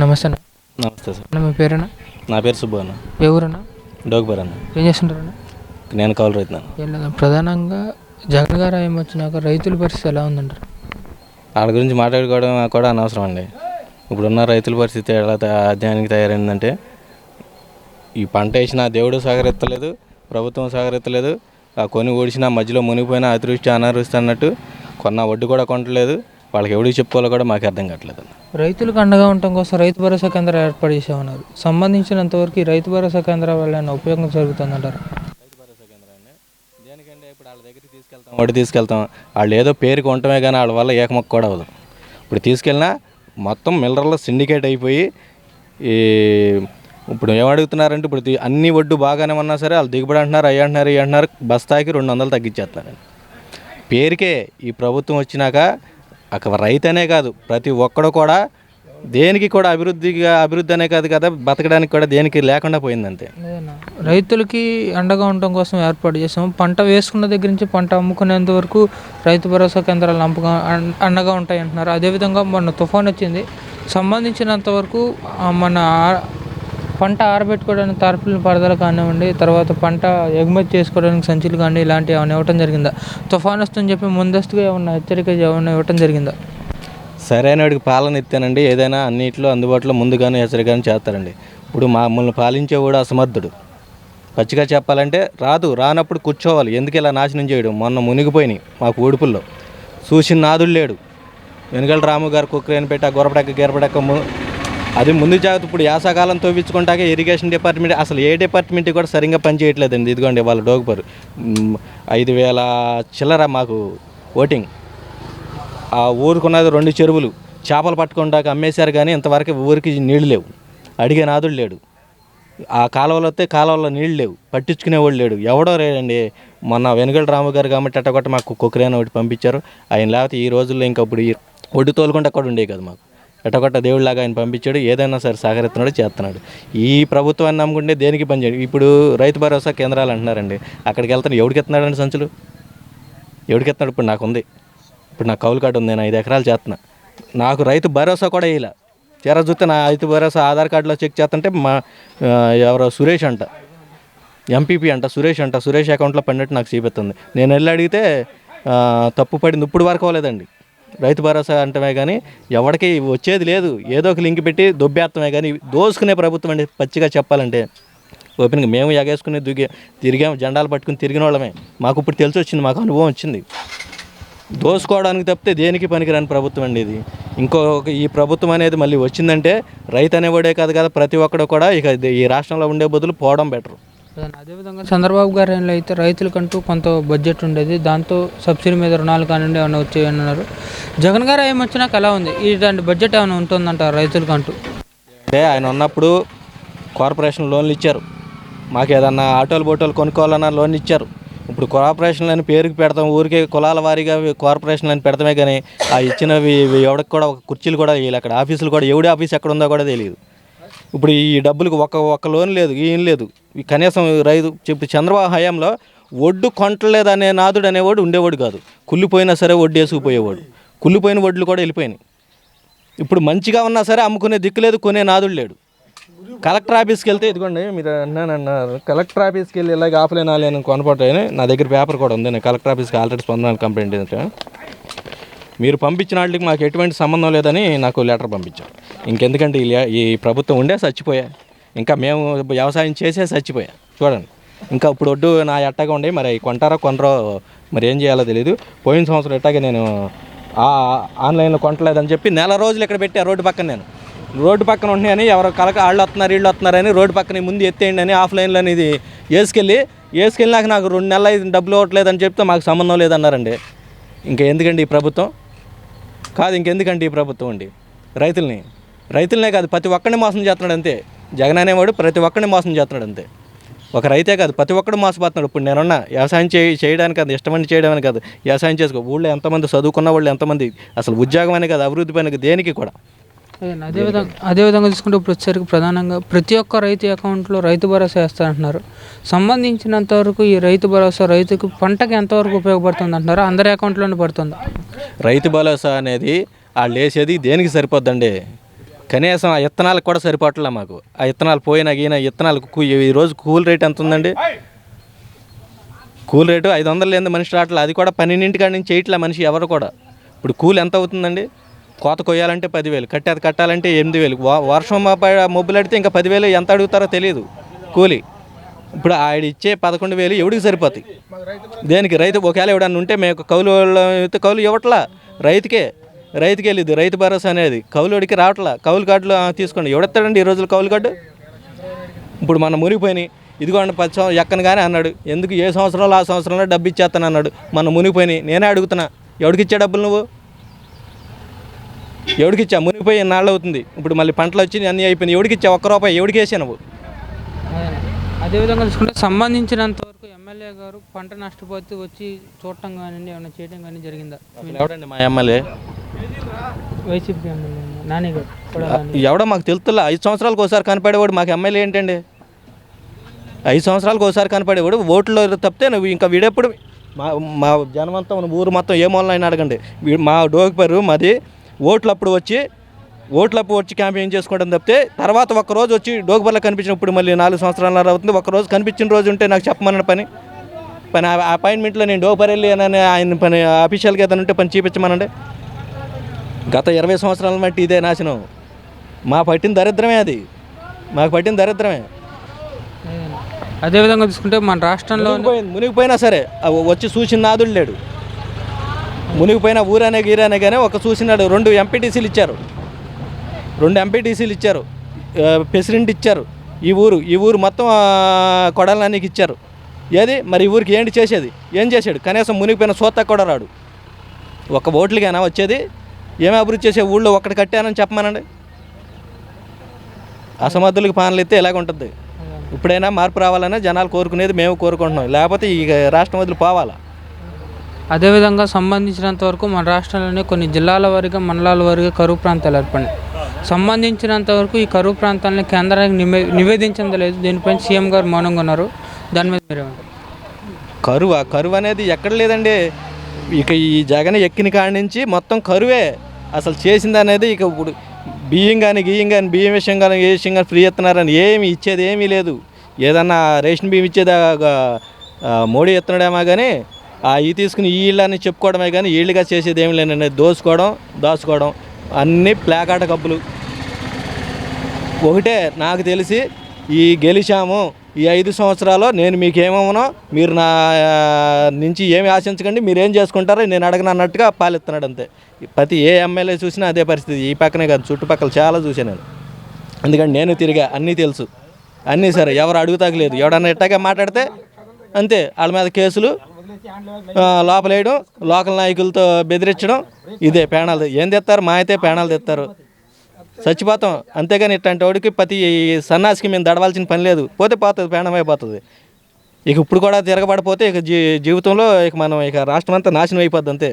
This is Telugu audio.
నమస్తే అన్న. నమస్తే సార్. అన్న, మీ పేరేనా నా పేరు సుబ్బు అన్న. ఏ ఊరన్నా డోగ్బర్ అన్న. ఏం చేస్తుంటారన్న నేను కౌలు రైతున్నాను ఏం లేదా ప్రధానంగా జగన్ గారు ఏం వచ్చినాక రైతుల పరిస్థితి ఎలా ఉందంటారు? వాళ్ళ గురించి మాట్లాడుకోవడం కూడా అనవసరం అండి. ఇప్పుడున్న రైతుల పరిస్థితి ఎలా అధ్యయనానికి తయారైందంటే ఈ పంట వేసినా దేవుడు సహకరిస్తలేదు ప్రభుత్వం సహకరిస్తలేదు ఆ కొని ఓడిసినా మధ్యలో మునిగిపోయినా అతివృష్టి అనావృష్టి అన్నట్టు కొన్న వడ్డు కూడా కొనట్లేదు వాళ్ళకి ఎవడికి చెప్పుకోవాలో కూడా మాకు అర్థం కావట్లేదు. రైతులకు అండగా ఉండటం కోసం రైతు భరోసా కేంద్రాలు ఏర్పాటు చేసామన్నారు సంబంధించినంత వరకు ఈ రైతు భరోసా కేంద్రాల వల్ల ఉపయోగం జరుగుతుందంటారు? దేనికంటే ఇప్పుడు వాళ్ళ దగ్గరికి తీసుకెళ్తాం వడ్డీ తీసుకెళ్తాం. వాళ్ళు ఏదో పేరుకి ఉండటమే కానీ వాళ్ళ వల్ల ఏకమొక్క కూడా అవ్వదు. ఇప్పుడు తీసుకెళ్ళినా మొత్తం మిల్లర్లో సిండికేట్ అయిపోయి ఈ ఇప్పుడు ఏమడుగుతున్నారంటే ఇప్పుడు అన్ని వడ్డు బాగానే ఉన్నా సరే వాళ్ళు దిగుబడి అంటున్నారు అయ్యి అంటున్నారు ఇవి అంటున్నారు బస్తాకి రెండు వందలు తగ్గించేస్తున్నారు పేరుకే ఈ ప్రభుత్వం వచ్చినాక ఒక రైతు అనే కాదు ప్రతి ఒక్కడు కూడా దేనికి కూడా అభివృద్ధిగా అభివృద్ధి అనే కాదు కదా బతకడానికి కూడా దేనికి లేకుండా పోయిందంతే. రైతులకి అండగా ఉండటం కోసం ఏర్పాటు చేసాం పంట వేసుకున్న దగ్గర నుంచి పంట అమ్ముకునేంత వరకు రైతు భరోసా కేంద్రాలు అంపగా అండగా ఉంటాయి అంటున్నారు అదేవిధంగా మొన్న తుఫాన్ వచ్చింది. సంబంధించినంత వరకు మన పంట ఆరబెట్టుకోవడానికి తార్పులు పరదలు కానివ్వండి తర్వాత పంట ఎగుమతి చేసుకోవడానికి సంచులు కానీ ఇలాంటివి ఏమైనా ఇవ్వటం జరిగిందా? తుఫాన్ వస్తుందని చెప్పి ముందస్తుగా ఏమన్నా హెచ్చరిక ఏమైనా ఇవ్వటం జరిగిందా? సరైన వాడికి పాలన ఇస్తానండి ఏదైనా అన్నింటిలో అందుబాటులో ముందుగానే హెచ్చరికను చేస్తారండి. ఇప్పుడు మమ్మల్ని పాలించేవాడు అసమర్థుడు. పచ్చిగా చెప్పాలంటే రాదు. రానప్పుడు కూర్చోవాలి. ఎందుకు ఇలా నాశనం చేయడం? మొన్న మునిగిపోయినాయి మాకు ఊడుపుల్లో చూసిన నాదుడు లేడు. వెనుకల రాము గారు కుక్కరేని పెట్టి ఆ గొరపడక్క గెరపడక్క ము అది ముందు జాగ్రత్త ఇప్పుడు యాసకాలం తోపించుకుంటాక ఇరిగేషన్ డిపార్ట్మెంట్ అసలు ఏ డిపార్ట్మెంట్ కూడా సరిగ్గా పనిచేయట్లేదండి ఇదిగోండి వాళ్ళ డోగుపరు. ఐదు వేల చిల్లర మాకు ఓటింగ్. ఆ ఊరుకున్నది రెండు చెరువులు. చేపలు పట్టుకుంటాక అమ్మేశారు కానీ ఇంతవరకు ఊరికి నీళ్ళు లేవు. అడిగే నాదుడు లేడు. ఆ కాలువలు వస్తే కాలువలో నీళ్ళు లేవు. పట్టించుకునేవాడు లేడు. ఎవడో లేడండి. మొన్న వెనుగల రాము గారు కాబట్టి అట్టగొట్ట మాకు కుక్కరేనా ఒకటి పంపించారు. ఆయన లేకపోతే ఈ రోజుల్లో ఇంకా ఈ ఒడ్డు తోలుకుంటే అక్కడ ఉండేవి కదా మాకు. ఎటగొట్ట దేవుడిలాగా ఆయన పంపించాడు ఏదైనా సరే సహకరిస్తున్నాడు చేస్తున్నాడు. ఈ ప్రభుత్వాన్ని నమ్ముకుంటే దేనికి పనిచేయడు ఇప్పుడు రైతు భరోసా కేంద్రాలు అంటున్నారండి. అక్కడికి వెళ్తాను ఎవడికి ఎత్తున్నాడండి సంచులు? ఎవడికి ఎత్తున్నాడు? ఇప్పుడు నాకు ఉంది. ఇప్పుడు నాకు కౌలు కార్డు ఉంది నేను ఐదు ఎకరాలు చేస్తున్నా. నాకు రైతు భరోసా కూడా వేయలే. చేరా చూస్తే నా రైతు భరోసా ఆధార్ కార్డులో చెక్ చేస్తుంటే మా ఎవరో సురేష్ అంట. ఎంపీపీ అంట సురేష్ అంట. సురేష్ అకౌంట్లో పడినట్టు నాకు చూపిస్తుంది. నేను వెళ్ళి అడిగితే తప్పు పడింది ఇప్పుడు వరకు అవ్వలేదండి. రైతు భరోసా అంటమే కానీ ఎవరికి వచ్చేది లేదు. ఏదో ఒక లింక్ పెట్టి దొబ్బేస్తామే కానీ దోసుకునే ప్రభుత్వం అండి పచ్చిగా చెప్పాలంటే. ఓపెన్గా మేము ఎగేసుకుని దిగి తిరిగాం జెండాలు పట్టుకుని తిరిగిన వాళ్ళమే. మాకు ఇప్పుడు తెలిసి వచ్చింది మాకు అనుభవం వచ్చింది. దోసుకోవడానికి తప్పితే దేనికి పనికిరాని ప్రభుత్వం అండి ఇది. ఇంకో ఈ ప్రభుత్వం అనేది మళ్ళీ వచ్చిందంటే రైతు అనేవాడే కాదు కదా ప్రతి ఒక్కడు కూడా ఇక ఈ రాష్ట్రంలో ఉండే బదులు పోవడం బెటర్. అదేవిధంగా చంద్రబాబు గారు అయితే రైతులకంటూ కొంత బడ్జెట్ ఉండేది. దాంతో సబ్సిడీ మీద రుణాలు కానివ్వండి ఏమైనా వచ్చాయి అన్నారు జగన్ గారు ఏమి వచ్చినాక ఎలా ఉంది. ఇలాంటి బడ్జెట్ ఏమైనా ఉంటుందంటారు రైతులకంటూ? అంటే ఆయన ఉన్నప్పుడు కార్పొరేషన్ లోన్లు ఇచ్చారు. మాకు ఏదన్నా ఆటోలు బోటోలు కొనుక్కోవాలన్నా లోన్ ఇచ్చారు. ఇప్పుడు కార్పొరేషన్లు అని పేరుకి పెడతాం. ఊరికే కులాల వారీగా కార్పొరేషన్లు అని పెడతామే కానీ ఆ ఇచ్చినవి ఎవడికి ఎవరికి కూడా ఒక కుర్చీలు కూడా వేయాలి అక్కడ ఆఫీసులు కూడా ఎవడి ఆఫీస్ ఎక్కడ ఉందో కూడా తెలియదు. ఇప్పుడు ఈ డబ్బులకు ఒక్క ఒక్క లోన్ లేదు ఏం లేదు. కనీసం రైతు చెప్పి చంద్రబాబు హయాంలో ఒడ్డు కొంటలేదు అనే నాదుడు అనేవాడు ఉండేవాడు కాదు. కుళ్ళిపోయినా సరే వడ్డు వేసుకుపోయేవాడు. కుళ్ళిపోయిన వడ్లు కూడా వెళ్ళిపోయినాయి. ఇప్పుడు మంచిగా ఉన్నా సరే అమ్ముకునే దిక్కు లేదు కొనే నాదుడు లేడు. కలెక్టర్ ఆఫీస్కి వెళ్తే ఇదిగోండి మీరు అన్నానన్నారు కలెక్టర్ ఆఫీస్కి వెళ్ళి ఇలాగ ఆఫ్లైన్ ఆన్లైన్ కొనపోతాయని నా దగ్గర పేపర్ కూడా ఉంది. నేను కలెక్టర్ ఆఫీస్కి ఆల్రెడీ స్పందన కంప్లైంట్ ఏంటంటే మీరు పంపించిన వాళ్ళకి మాకు ఎటువంటి సంబంధం లేదని నాకు లెటర్ పంపించారు. ఇంకెందుకంటే ఈ లే- ఈ ప్రభుత్వం ఉండే చచ్చిపోయా. ఇంకా మేము వ్యవసాయం చేసే చచ్చిపోయా. చూడండి. ఇంకా ఇప్పుడు ఒడ్డు నా ఎట్టగా ఉండి మరి కొంటారో కొనరో మరి ఏం చేయాలో తెలియదు పోయిన సంవత్సరం ఎట్టాగే నేను ఆ ఆన్లైన్లో కొనట్లేదని చెప్పి నెల రోజులు ఇక్కడ పెట్టా రోడ్డు పక్కన నేను. రోడ్డు పక్కన ఉంటున్నాయని ఎవరో కలక వాళ్ళు వస్తున్నారు వీళ్ళు వస్తున్నారని రోడ్డు పక్కన ముందు ఎత్తేయండి అని ఆఫ్లైన్లో ఇది వేసుకెళ్ళి వేసుకెళ్ళినాక నాకు రెండు నెలలు అయింది డబ్బులు ఇవ్వట్లేదని చెప్తే మాకు సంబంధం లేదన్నారండి. ఇంకా ఎందుకండి ఈ ప్రభుత్వం? కాదు ఇంకెందుకండి ఈ ప్రభుత్వం అండి? రైతుల్ని రైతులనే కాదు ప్రతి ఒక్కరిని మోసం చేస్తున్నాడు అంతే. జగన్ అనేవాడు ప్రతి ఒక్కరిని మోసం చేస్తున్నాడు అంతే. ఒక రైతే కాదు ప్రతి ఒక్కడు మోసపోతున్నాడు. ఇప్పుడు నేనున్నా వ్యవసాయం చేయి చేయడానికి కాదు ఇష్టమని చేయడం అని కాదు వ్యవసాయం చేసుకో. ఊళ్ళో ఎంతమంది చదువుకున్న వాళ్ళు ఎంతమంది అసలు ఉద్యోగం అనే కాదు అభివృద్ధి పైన దేనికి కూడా. అదే అదేవిధంగా అదేవిధంగా చూసుకుంటే ఇప్పుడు వచ్చేసరికి ప్రధానంగా ప్రతి ఒక్క రైతు అకౌంట్లో రైతు భరోసా వేస్తారంటున్నారు సంబంధించినంత వరకు ఈ రైతు భరోసా రైతుకు పంటకి ఎంతవరకు ఉపయోగపడుతుంది అంటున్నారు అందరి అకౌంట్లోనే పడుతుంది? రైతు భరోసా అనేది వాళ్ళు వేసేది దేనికి సరిపోద్దండి? కనీసం ఆ ఇత్తనాలకు కూడా సరిపడలే మాకు. ఆ ఇత్తనాలు పోయినా గీన ఇత్తనాలకు కూ- కూల్ రేట్ ఎంత ఉందండి కూల్ రేటు ఐదు వందలు లేని మనిషి రావట్లేదు అది కూడా పన్నెండింటి కాడి నుంచి చేయట్లే మనిషి ఎవరు కూడా. ఇప్పుడు కూలి ఎంత అవుతుందండి? కోత కొయ్యాలంటే పదివేలు కట్టేది కట్టాలంటే ఎనిమిది వేలు. వా- వర్షం మొబ్బులడితే ఇంకా పదివేలు ఎంత అడుగుతారో తెలియదు కూలి. ఇప్పుడు ఆవిడ ఇచ్చే పదకొండు వేలు ఎవడికి సరిపోతాయి? దేనికి? రైతు ఒకవేళ ఎవడన్నా ఉంటే మేము కౌలు అయితే కౌలు ఇవ్వట్లా? రైతుకే. రైతుకి వెళ్ళింది రైతు భరోసా అనేది. కౌలుడికి రావట్లా. కౌలు కార్డులు తీసుకోండి. ఎవడెత్తాడండి ఈ రోజులు కౌలు కార్డు? ఇప్పుడు మన మునిగిపోయినాయి. ఇదిగోండి పది సంవత్సరం ఎక్కనగానే అన్నాడు. ఎందుకు ఏ సంవత్సరంలో ఆ సంవత్సరంలో డబ్బు ఇచ్చేస్తాను అన్నాడు. మన మునిగిపోయినాయి. నేనే అడుగుతున్నా. ఎవడికి ఇచ్చా డబ్బులు నువ్వు? ఎవడికి ఇచ్చా? మునిగిపోయి నాళ్ళు అవుతుంది? ఇప్పుడు మళ్ళీ పంటలు వచ్చి అన్నీ అయిపోయినాయి. ఎవడికి ఇచ్చా? ఒక్క రూపాయి ఎవడికి వేసా నువ్వు? అదేవిధంగా చూసుకుంటే సంబంధించినంత వరకు ఎమ్మెల్యే గారు పంట నష్టపోతే వచ్చి చూడటం కానీ ఏమైనా చేయడం కానీ జరిగిందా? ఎవడండి మా ఎమ్మెల్యే? వైసీపీ నాని గారు. ఎవడో మాకు తెలుతులా? ఐదు సంవత్సరాలకు ఒకసారి కనపడేవాడు మాకు ఎమ్మెల్యే ఏంటండి? ఐదు సంవత్సరాలకు ఒకసారి కనపడేవాడు. ఓట్లో తప్పితే నువ్వు ఇంకా వీడెప్పుడు మా మా జనమంతా ఊరు మొత్తం ఏ మూలన అయినా అడగండి మా డోకిపరు మాది. ఓట్లు అప్పుడు వచ్చి ఓట్లు అప్పుడు వచ్చి క్యాంపెయిన్ చేసుకోవడం తప్పితే తర్వాత ఒక్క రోజు వచ్చి డోకిపర్లో కనిపించినప్పుడు మళ్ళీ నాలుగు సంవత్సరాలు అవుతుంది. ఒక రోజు కనిపించిన రోజు ఉంటే నాకు చెప్పమన్న పని. పని అపాయింట్మెంట్లో నేను డోపర్ వెళ్ళి అని ఆయన పని అఫీషియల్గా ఏదైనా ఉంటే పని చూపించమనండి గత ఇరవై సంవత్సరాల మట్టి ఇదే నాశనం. మా పట్టిన దరిద్రమే అది. మాకు పట్టిన దరిద్రమే. అదేవిధంగా చూసుకుంటే మన రాష్ట్రంలో మునిగిపోయినా సరే వచ్చి చూసిన నాదుడు లేడు. మునిగిపోయిన ఊరనే గీరనే కానీ ఒక చూసినాడు. రెండు ఎంపీటీసీలు ఇచ్చారు. రెండు ఎంపీటీసీలు ఇచ్చారు. ప్రెసిడెంట్ ఇచ్చారు. ఈ ఊరు ఈ ఊరు మొత్తం కొడాలనికి ఇచ్చారు. ఏది? మరి ఈ ఊరికి ఏంటి చేసేది? ఏం చేశాడు? కనీసం మునిగిపోయిన సోత కూడా రాడు. ఒక ఓట్లుగానా వచ్చేది? ఏమి అభివృద్ధి చేసే ఊళ్ళో ఒక్కటి కట్టానని చెప్పమానండి? అసమర్థులకు పాలన ఎత్తే ఎలాగ ఉంటుంది. ఇప్పుడైనా మార్పు రావాలని జనాలు కోరుకునేది మేము కోరుకుంటున్నాం. లేకపోతే ఈ రాష్ట్రం వదిలి పోవాలా? అదేవిధంగా సంబంధించినంత వరకు మన రాష్ట్రంలోనే కొన్ని జిల్లాల వారీగా మండలాల వారీగా కరువు ప్రాంతాలు ఏర్పడినాయి. సంబంధించినంత వరకు ఈ కరువు ప్రాంతాలను కేంద్రానికి నివే నివేదించడం లేదు. దీనిపై సీఎం గారు మౌనంగా ఉన్నారు. దాని మీద మీరేమంటారు కరువు? కరువు అనేది ఎక్కడ లేదండి. ఇక ఈ జగన్ ఎక్కిన కాడి నుంచి మొత్తం కరువే. అసలు చేసింది అనేది ఇక ఇప్పుడు బియ్యం కానీ గియ్యం కానీ బియ్యం విషయం కానీ ఏ విషయం కానీ ఫ్రీ ఇస్తున్నారని ఏమి ఇచ్చేది ఏమీ లేదు. ఏదన్నా రేషన్ బియ్యం ఇచ్చేది మోడీ ఇస్తున్నాడేమో కానీ ఆ ఈ తీసుకుని ఈ ఇళ్ళని చెప్పుకోవడమే కానీ ఈళ్ళుగా చేసేది ఏమి లేదండి. దోసుకోవడం దాచుకోవడం అన్నీ ప్లాకాట కప్పులు. ఒకటే నాకు తెలిసి ఈ గెలిచాము ఈ ఐదు సంవత్సరాలు నేను మీకు ఏమవునో మీరు నా నుంచి ఏమి ఆశించకండి మీరు ఏం చేసుకుంటారో నేను అడగను అన్నట్టుగా పాలిస్తున్నాడు అంతే. ప్రతి ఏ ఎమ్మెల్యే చూసినా అదే పరిస్థితి. ఈ పక్కనే కాదు చుట్టుపక్కల చాలా చూసాను నేను. ఎందుకంటే నేను తిరిగా అన్నీ తెలుసు. అన్నీ సరే ఎవరు అడుగుతాకలేదు ఎవడన్నా ఇట్టాగా మాట్లాడితే అంతే. వాళ్ళ మీద కేసులు లోపలేయడం లోకల్ నాయకులతో బెదిరించడం ఇదే. పేణాలు ఏం తెస్తారు మా అయితే పేణాలు తెస్తారు చచ్చిపోతాం. అంతేగాని ఇట్లాంటి వాడికి ప్రతి సన్నాసికి మేము దడవాల్సిన పని లేదు. పోతే పోతుంది ప్రాణం అయిపోతుంది ఇక ఇప్పుడు కూడా తిరగబడిపోతే ఇక జీ జీవితంలో ఇక మనం ఇక రాష్ట్రం అంతా నాశనం అయిపోద్ది అంతే.